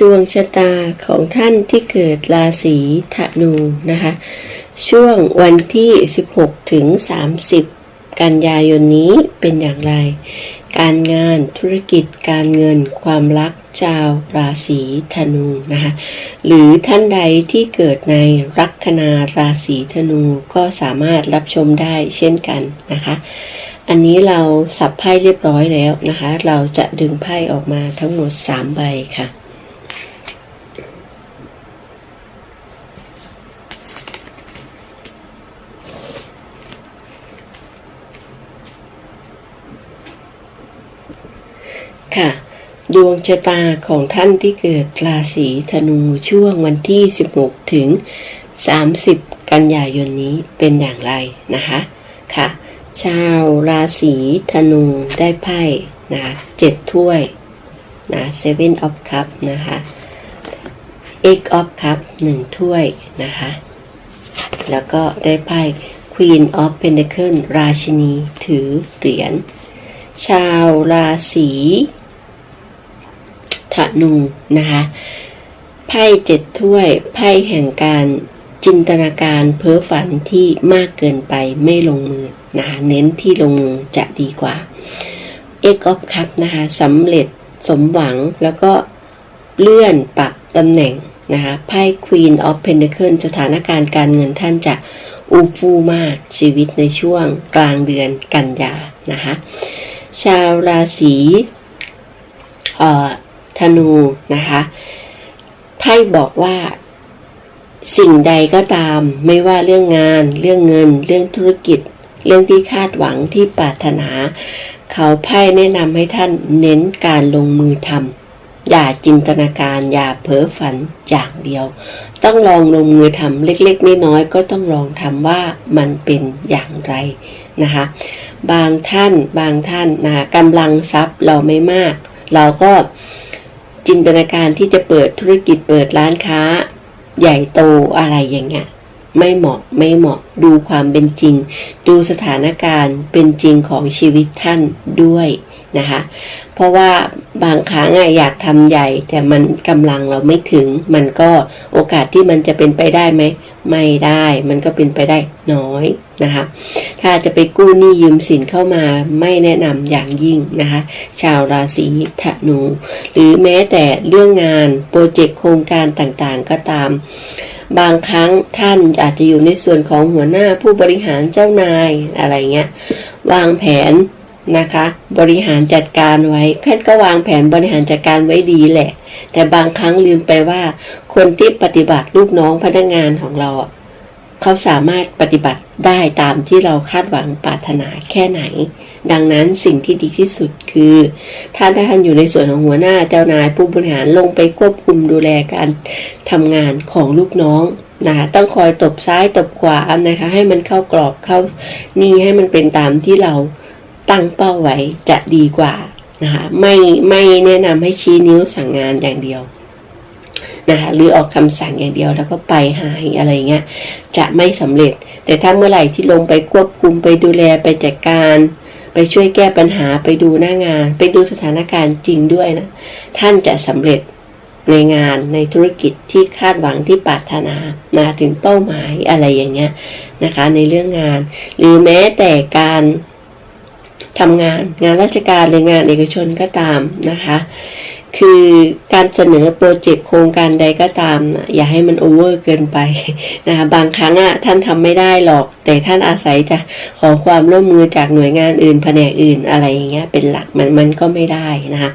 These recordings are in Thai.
ดวงชะตาของท่านที่เกิดราศีธนูนะคะ ช่วงวันที่ 16 ถึง 30 กันยายนนี้เป็นอย่างไร การงานธุรกิจการเงินความรักชาวราศีธนูนะคะหรือท่านใดที่เกิดในลัคนาราศีธนูก็สามารถรับชมได้เช่นกันนะคะอันนี้เราสับไพ่เรียบร้อยแล้วนะคะ เราจะดึงไพ่ออกมาทั้งหมด 3 ใบค่ะ ค่ะ ดวงชะตาของท่านที่เกิดราศีธนูช่วงวันที่ 16 ถึง 30 กันยายนนี้เป็นอย่างไรนะคะค่ะ ชาวราศีธนูได้ไพ่นะเจ็ดถ้วยนะ seven of cup นะคะ eight of cup หนึ่งถ้วยนะคะ แล้วก็ได้ไพ่ queen of pentacle ราชินีถือเหรียญ ชาวราศี ธนูนะคะไพ่เจ็ดถ้วยไพ่แห่งการจินตนาการเพ้อฝันที่มากเกินไปไม่ลงมือนะคะเน้นที่ลงมือจะดีกว่าเอ็กออฟคัพนะคะสำเร็จสมหวังแล้วก็เลื่อนปรับตำแหน่งนะคะไพ่ Queen of Pentacle สถานการณ์การเงินท่านจะอูฟูมากชีวิตในช่วงกลางเดือนกันยานะคะชาวราศีเอ่อ ธนูนะคะไพ่บอกว่า สิ่งใดก็ตาม ไม่ว่าเรื่องงาน เรื่องเงิน เรื่องธุรกิจ เรื่องที่คาดหวังที่ปรารถนา เขาไพ่แนะนำให้ท่านเน้นการลงมือทำอย่าจินตนาการ อย่าเพ้อฝันอย่างเดียว ต้องลองลงมือทำเล็กๆน้อยๆก็ต้องลองทำว่ามันเป็นอย่างไรนะคะบางท่านบางท่านนะคะกำลังทรัพย์เราไม่มาก เราก็ จินตนาการที่จะเปิดธุรกิจเปิดร้านค้า ใหญ่โตอะไรอย่างเงี้ยไม่เหมาะไม่เหมาะดูความเป็นจริง ดูสถานการณ์เป็นจริงของชีวิตท่านด้วย นะคะ เพราะว่าบางครั้งอะอยากทำใหญ่ แต่มันกำลังเราไม่ถึง มันก็โอกาสที่มันจะเป็นไปได้ไหม ไม่ได้ มันก็เป็นไปได้น้อยนะคะ ถ้าจะไปกู้หนี้ยืมสินเข้ามาไม่แนะนำอย่างยิ่งนะคะ ชาวราศีธนู หรือแม้แต่เรื่องงานโปรเจกต์โครงการต่างๆก็ตามบางครั้งท่านอาจจะอยู่ในส่วนของหัวหน้าผู้บริหารเจ้านายอะไรเงี้ย วางแผน นะคะ บริหารจัดการไว้ท่านก็วางแผนบริหารจัดการไว้ดีแหละ แต่บางครั้งลืมไปว่า คนที่ปฏิบัติลูกน้องพนักงานของเราเขาสามารถปฏิบัติได้ตามที่เราคาดหวังปรารถนาแค่ไหน ดังนั้นสิ่งที่ดีที่สุดคือถ้าท่านอยู่ในส่วนของหัวหน้าเจ้านายผู้บริหารลงไปควบคุมดูแลการทำงานของลูกน้องนะคะต้องคอยตบซ้ายตบขวานะคะให้มันเข้ากรอบเข้านี่ให้มันเป็นตามที่เรา ตั้งเป้าไว้จะดีกว่านะคะไม่ไม่แนะนำให้ชี้นิ้วสั่งงานอย่างเดียวนะคะหรือออกคำสั่งอย่างเดียวแล้วก็ไปหายอะไรเงี้ยจะไม่สำเร็จ แต่ถ้าเมื่อไหร่ที่ลงไปควบคุมไปดูแลไปจัดการ ไปช่วยแก้ปัญหาไปดูหน้างาน ไปดูสถานการณ์จริงด้วยนะท่านจะสำเร็จในงานในธุรกิจที่คาดหวังที่ปรารถนานะถึงเป้าหมายอะไรอย่างเงี้ยนะคะในเรื่องงาน หรือแม้แต่การ ทำงานงานราชการหรืองานเอกชนก็ตามนะคะ คือการเสนอโปรเจกต์โครงการใดก็ตามนะอย่าให้มันโอเวอร์เกินไปนะคะบางครั้งอะท่านทำไม่ได้หรอก แต่ท่านอาศัยจะขอความร่วมมือจากหน่วยงานอื่นแผนกอื่นอะไรอย่างเงี้ยเป็นหลักมันมันก็ไม่ได้นะคะ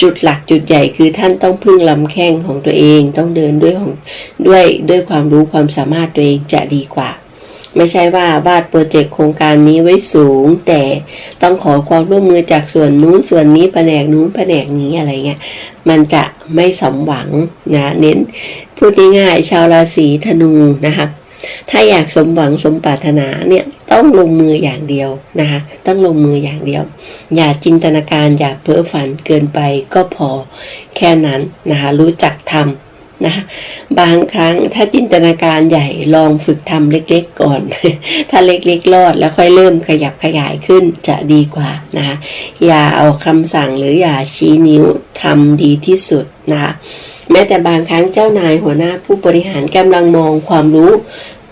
จุดหลักจุดใหญ่คือท่านต้องพึ่งลำแข้งของตัวเองต้องเดินด้วยของด้วยด้วยความรู้ความสามารถตัวเองจะดีกว่า ไม่ใช่ว่าวาดโปรเจกต์โครงการนี้ไว้สูง แต่ต้องขอความร่วมมือจากส่วนนู้นส่วนนี้แผนกนู้นแผนกนี้อะไรเงี้ยมันจะไม่สมหวังนะเน้นพูดง่ายๆชาวราศีธนูนะคะถ้าอยากสมหวังสมปรารถนาเนี่ยต้องลงมืออย่างเดียวนะคะต้องลงมืออย่างเดียว อย่าจินตนาการอย่าเพ้อฝันเกินไปก็พอแค่นั้นนะคะรู้จักทำ นะบางครั้งถ้าจินตนาการใหญ่ลองฝึกทำเล็กๆก่อน ถ้าเล็กๆรอดแล้วค่อยเริ่มขยับขยายขึ้นจะดีกว่านะคะอย่าเอาคำสั่งหรืออย่าชี้นิ้วทำดีที่สุดนะคะแม้แต่บางครั้งเจ้านายหัวหน้าผู้บริหารกำลังมองความรู้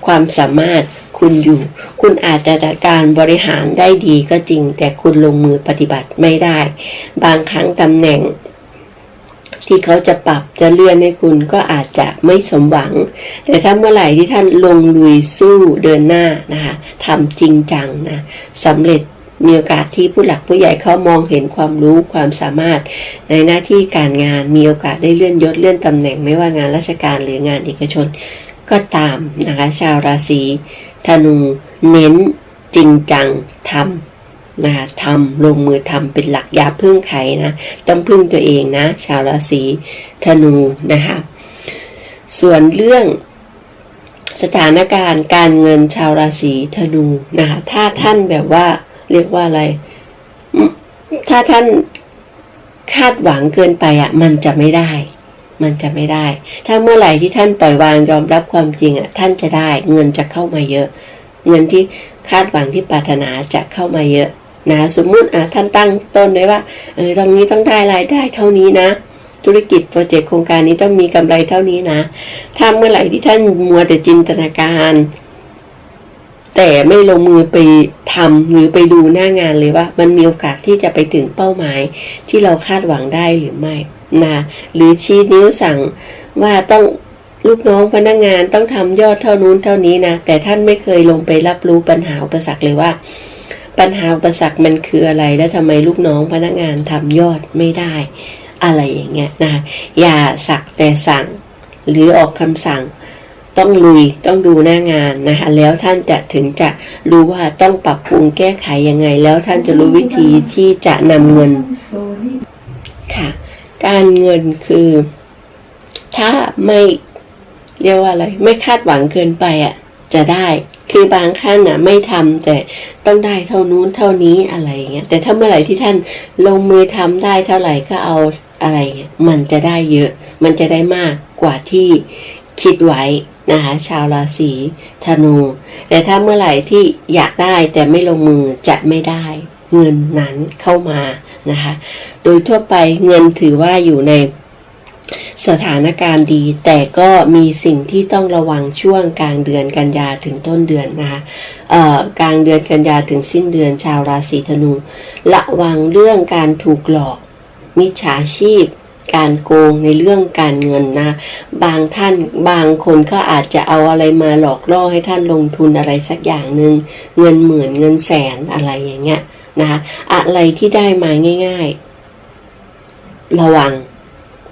ความสามารถคุณอยู่ คุณอาจจะจัดการบริหารได้ดีก็จริง แต่คุณลงมือปฏิบัติไม่ได้ บางครั้งตำแหน่ง ที่เขาจะปรับจะเลื่อนให้คุณก็อาจจะไม่สมหวัง แต่ถ้าเมื่อไหร่ที่ท่านลงลุยสู้เดินหน้านะคะทำจริงจังนะสำเร็จมีโอกาสที่ผู้หลักผู้ใหญ่เขามองเห็นความรู้ความสามารถ ในหน้าที่การงานมีโอกาสได้เลื่อนยศเลื่อนตำแหน่งไม่ว่างานราชการหรืองานเอกชน ก็ตามนะคะชาวราศีธนูเน้นจริงจังทำ นะทำลงมือทำเป็นหลักยาพึ่งใครนะต้องพึ่งตัวเองนะ ชาวราศีธนูนะคะส่วนเรื่องสถานการณ์การเงินชาวราศีธนูนะคะถ้าท่านแบบว่า เรียกว่าอะไร ถ้าท่านคาดหวังเกินไปอะ มันจะไม่ได้ มันจะไม่ได้ ถ้าเมื่อไหร่ที่ท่านปล่อยวางยอมรับความจริงอะ ท่านจะได้ เงินจะเข้ามาเยอะ เงินที่คาดหวังที่ปรารถนาจะเข้ามาเยอะ นะสมมุติอะท่านตั้งต้นไว้ว่าเออตรงนี้ต้องได้รายได้เท่านี้นะธุรกิจโปรเจกต์โครงการนี้ต้องมีกำไรเท่านี้นะถ้าเมื่อไหร่ที่ท่านมัวแต่จินตนาการ แต่ไม่ลงมือไปทำหรือไปดูหน้างานเลยว่า มันมีโอกาสที่จะไปถึงเป้าหมายที่เราคาดหวังได้หรือไม่นะหรือชี้นิ้วสั่งว่าต้องลูกน้องพนักงานต้องทำยอดเท่านู้นเท่านี้นะแต่ท่านไม่เคยลงไปรับรู้ปัญหาอุปสรรคเลยว่า ปัญหาอุปสรรคมันคืออะไร และทำไมลูกน้องพนักงานทำยอดไม่ได้ อะไรอย่างเงี้ยนะคะอย่าสักแต่สั่ง หรือออกคำสั่ง ต้องลุยต้องดูหน้างานนะคะแล้วท่านจะถึงจะรู้ว่าต้องปรับปรุงแก้ไขยังไง แล้วท่านจะรู้วิธีที่จะนำเงินค่ะ การเงินคือ ถ้าไม่เรียกว่าอะไร ไม่คาดหวังเกินไปอะ จะได้ คือบางขั้นอะไม่ทำแต่ต้องได้เท่านู้นเท่านี้อะไรเงี้ยแต่ถ้าเมื่อไหร่ที่ท่านลงมือทำได้เท่าไหร่ก็เอาอะไรเงี้ยมันจะได้เยอะ มันจะได้มากกว่าที่คิดไว้นะคะชาวราศีธนู แต่ถ้าเมื่อไหร่ที่อยากได้แต่ไม่ลงมือจะไม่ได้เงินนั้นเข้ามานะคะ โดยทั่วไปเงินถือว่าอยู่ใน สถานการณ์ดีแต่ก็มีสิ่งที่ต้องระวังช่วงกลางเดือนกันยาถึงต้นเดือนนะคะเอ่อกลางเดือนกันยาถึงสิ้นเดือนชาวราศีธนู ระวังเรื่องการถูกหลอก มิจฉาชีพ การโกงในเรื่องการเงินนะ บางท่านบางคนก็อาจจะเอาอะไรมาหลอกล่อให้ท่านลงทุนอะไรสักอย่างหนึ่งเงินหมื่นเงินแสนอะไรอย่างเงี้ยนะคะอะไรที่ได้มาง่าย ๆ ระวัง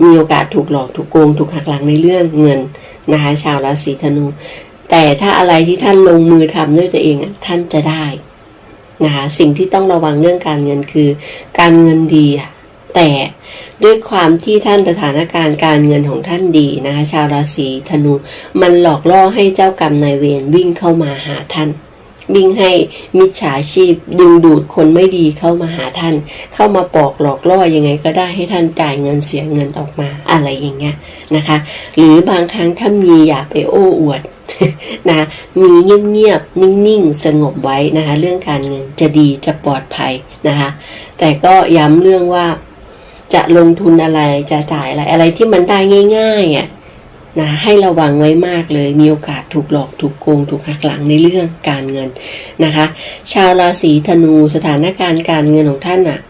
มีโอกาสถูกหลอกถูกโกงถูกหักหลังในเรื่องเงินนะคะชาวราศีธนู แต่ถ้าอะไรที่ท่านลงมือทำด้วยตัวเองอะท่านจะได้นะคะสิ่งที่ต้องระวังเรื่องการเงินคือ การเงินดีอะแต่ด้วยความที่ท่านสถานการณ์การเงินของท่านดีนะคะชาวราศีธนู มันหลอกล่อให้เจ้ากรรมนายเวรวิ่งเข้ามาหาท่าน วิ่งให้มิจฉาชีพดึงดูดคนไม่ดีเข้ามาหาท่าน เข้ามาปอกหลอกล่อยังไงก็ได้ให้ท่านจ่ายเงินเสียเงินออกมาอะไรอย่างเงี้ยนะคะ หรือบางครั้งถ้ามีอย่าไปโอ้อวดนะมีเงียบๆนิ่งๆ สงบไว้นะคะ เรื่องการเงินจะดีจะปลอดภัยนะคะ แต่ก็ย้ำเรื่องว่าจะลงทุนอะไรจะจ่ายอะไรอะไรที่มันได้ง่ายๆอะ นะให้ระวังไว้มากเลย มีโอกาสถูกหลอกถูกโกง ถูกหักหลังในเรื่องการเงินนะคะ ชาวราศีธนูสถานการณ์การเงินของท่านอะ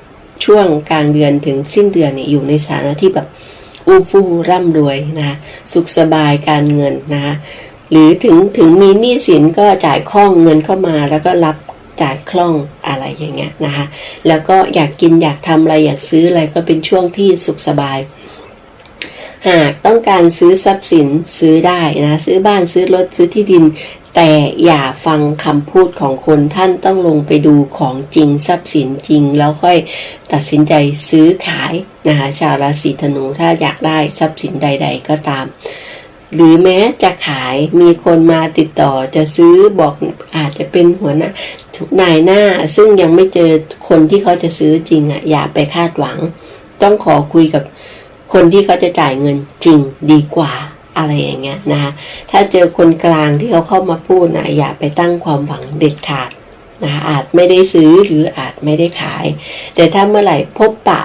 ช่วงกลางเดือนถึงสิ้นเดือนเนี่ยอยู่ในสถานะที่แบบอู้ฟู่ร่ำรวยนะคะสุขสบายการเงินนะคะหรือถึงถึงมีหนี้สินก็จ่ายคล่องเงินเข้ามาแล้วก็รับจ่ายคล่องอะไรอย่างเงี้ยนะคะแล้วก็อยากกินอยากทำอะไรอยากซื้ออะไรก็เป็นช่วงที่สุขสบาย หากต้องการซื้อทรัพย์สินซื้อได้นะซื้อบ้านซื้อรถซื้อที่ดิน แต่อย่าฟังคำพูดของคนท่านต้องลงไปดูของจริงทรัพย์สินจริง แล้วค่อยตัดสินใจซื้อขายนะคะชาวราศีธนูถ้าอยากได้ทรัพย์สินใด ๆ ก็ตามหรือแม้จะขายมีคนมาติดต่อจะซื้อบอกอาจจะเป็นหัวหน้านายหน้า ซึ่งยังไม่เจอคนที่เขาจะซื้อจริงอะอย่าไปคาดหวัง ต้องขอคุยกับ คนที่เขาจะจ่ายเงินจริงดีกว่าอะไรอย่างเงี้ยนะคะถ้าเจอคนกลางที่เขาเข้ามาพูดนะอย่าไปตั้งความหวังเด็ดขาดนะอาจไม่ได้ซื้อหรืออาจไม่ได้ขาย แต่ถ้าเมื่อไหร่พบปะ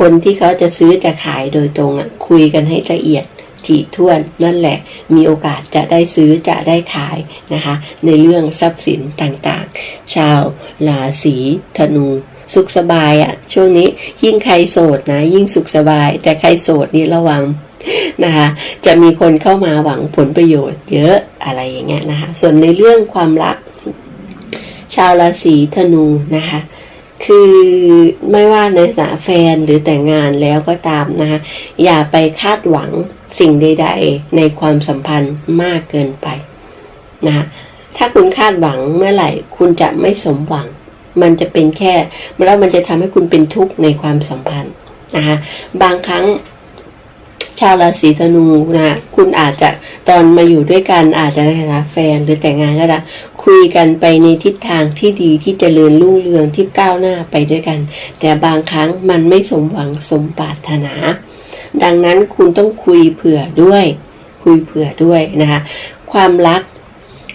คนที่เขาจะซื้อจะขายโดยตรงอะคุยกันให้ละเอียดถี่ถ้วนนั่นแหละมีโอกาสจะได้ซื้อจะได้ขายนะคะ ในเรื่องทรัพย์สินต่างๆ ชาวราศีธนู สุขสบายอะ่ะช่วงนี้ยิ่งใครโสดนะ ยิ่งสุขสบาย แต่ใครโสดนี่ระวังนะคะจะมีคนเข้ามาหวังผลประโยชน์เยอะอะไรอย่างเงี้ยนะคะส่วนในเรื่องความรัก ชาวราศีธนูนะคะคือไม่ว่าในสาแฟนหรือแต่งงานแล้วก็ตามนะคะอย่าไปคาดหวังสิ่งใด ๆ ในความสัมพันธ์มากเกินไปนะะถ้าคุณคาดหวังเมื่อไหร่ คุณจะไม่สมหวัง มันจะเป็นแค่แล้วมันจะทำให้คุณเป็นทุกข์ในความสัมพันธ์นะคะบางครั้งชาวราศีธนูนะคุณอาจจะตอนมาอยู่ด้วยกันอาจจะในฐานะแฟนหรือแต่งงานก็ได้คุยกันไปในทิศทางที่ดีที่จเจริญรุ่งเรืองที่ก้าวหน้าไปด้วยกัน แต่บางครั้งมันไม่สมหวังสมปรารถนา ดังนั้นคุณต้องคุยเผื่อด้วย คุยเผื่อด้วยนะคะความรัก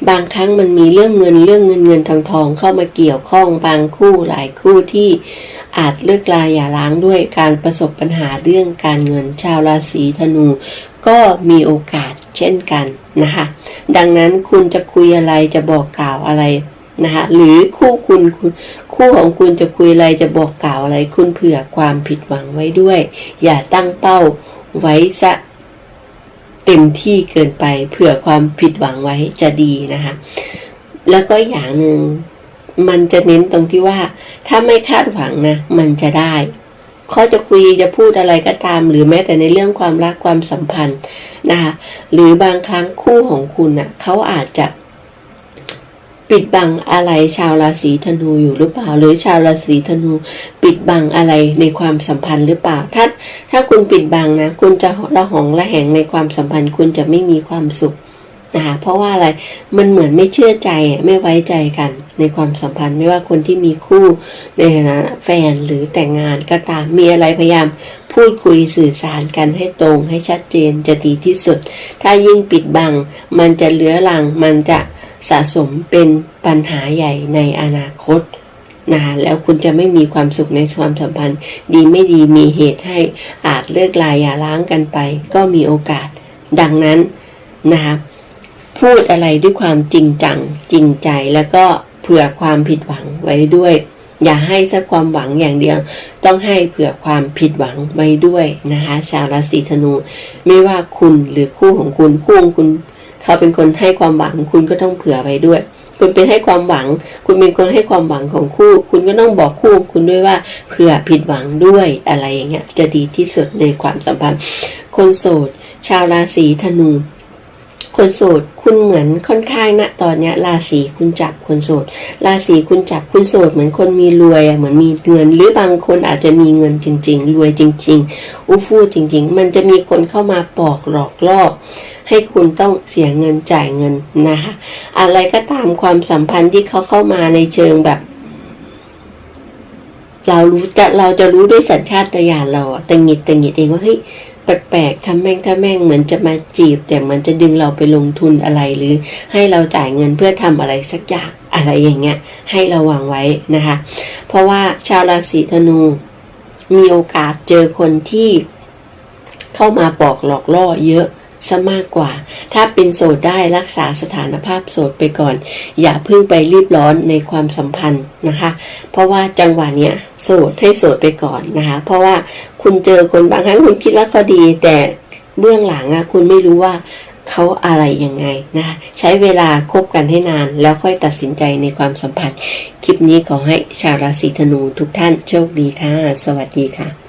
บางครั้งมันมีเรื่องเงินเรื่องเงินเงินทองทองเข้ามาเกี่ยวข้องบางคู่หลายคู่ที่อาจเลิกลาอย่าล้างด้วยการประสบปัญหาเรื่องการเงินชาวราศีธนู ก็มีโอกาสเช่นกันนะคะดังนั้นคุณจะคุยอะไรจะบอกกล่าวอะไรนะคะหรือคู่คุณคุณคู่ของคุณจะคุยอะไรจะบอกกล่าวอะไร คุณเผื่อความผิดหวังไว้ด้วย อย่าตั้งเป้าไว้ซะ เต็มที่เกินไปเผื่อความผิดหวังไว้จะดีนะคะ แล้วก็อย่างหนึ่งมันจะเน้นตรงที่ว่า ถ้าไม่คาดหวังนะ มันจะได้เขาจะคุยจะพูดอะไรก็ตาม หรือแม้แต่ในเรื่องความรักความสัมพันธ์นะคะหรือบางครั้งคู่ของคุณนะ่ะเขาอาจจะ ปิดบังอะไรชาวราศีธนูอยู่หรือเปล่า หรือชาวราศีธนู ปิดบังอะไรในความสัมพันธ์หรือเปล่า ถ้าถ้าคุณปิดบังนะ คุณจะระหองระแหงในความสัมพันธ์ คุณจะไม่มีความสุขนะคะเพราะว่าอะไรมันเหมือนไม่เชื่อใจไม่ไว้ใจกัน ในความสัมพันธ์ไม่ว่าคนที่มีคู่ในฐานะแฟนหรือแต่งงานก็ตามมีอะไรพยายามพูดคุยสื่อสารกันให้ตรงให้ชัดเจนจะดีที่สุด ถ้ายิ่งปิดบัง มันจะเลื้อรังมันจะ สะสมเป็นปัญหาใหญ่ในอนาคตนะแล้วคุณจะไม่มีความสุขในความสัมพันธ์ ดีไม่ดีมีเหตุให้อาจเลิกลายอย่าล้างกันไป ก็มีโอกาส ดังนั้นนะคะพูดอะไรด้วยความจริงจังจริงใจแล้วก็เผื่อความผิดหวังไว้ด้วย อย่าให้สักความหวังอย่างเดียว ต้องให้เผื่อความผิดหวังไว้ด้วยนะคะ ชาวราศีธนู ไม่ว่าคุณหรือคู่ของคุณคู่ของคุณ เขาเป็นคนให้ความหวัง คุณก็ต้องเผื่อไว้ด้วย คุณเป็นให้ความหวัง คุณเป็นคนให้ความหวังของคู่ คุณก็ต้องบอกคู่ คุณด้วยว่าเผื่อผิดหวังด้วยอะไรอย่างเงี้ยจะดีที่สุดในความสัมพันธ์ คนโสด ชาวราศีธนูคนโสดคุณเหมือนค่อนข้างนะตอนเนี้ยราศีคุณจับคนโสดราศีคุณจับคุณโสดเหมือนคนมีรวยเหมือนมีเงิน หรือบางคนอาจจะมีเงินจริง ๆ รวยจริง ๆ อู้ฟู่จริง ๆ มันจะมีคนเข้ามาปอกหลอกล่อ ให้คุณต้องเสียเงินจ่ายเงินนะคะอะไรก็ตามความสัมพันธ์ที่เขาเข้ามาในเชิงแบบ เรารู้จะเราจะรู้ด้วยสัญชาตญาณเราอะตังหิดตังหิดเองว่าเฮ้ยแปลกๆทำแม่งถ้าแม่งเหมือนจะมาจีบ แต่มันจะดึงเราไปลงทุนอะไรหรือ ให้เราจ่ายเงินเพื่อทำอะไรสักอย่างอะไรอย่างเงี้ย ให้ระวังไว้นะคะ เพราะว่าชาวราศีธนูมีโอกาสเจอคนที่เข้ามาปอกหลอกล่อเยอะ ซะมากกว่า ถ้าเป็นโสดได้รักษาสถานภาพโสดไปก่อน อย่าเพิ่งไปรีบร้อนในความสัมพันธ์นะคะ เพราะว่าจังหวะเนี้ยโสดให้โสดไปก่อนนะคะ เพราะว่าคุณเจอคนบางครั้งคุณคิดว่าเขาดี แต่เบื้องหลังอะคุณไม่รู้ว่าเขาอะไรยังไงนะคะใช้เวลาคบกันให้นาน แล้วค่อยตัดสินใจในความสัมพันธ์ คลิปนี้ขอให้ชาวราศีธนูทุกท่านโชคดีค่ะ สวัสดีค่ะ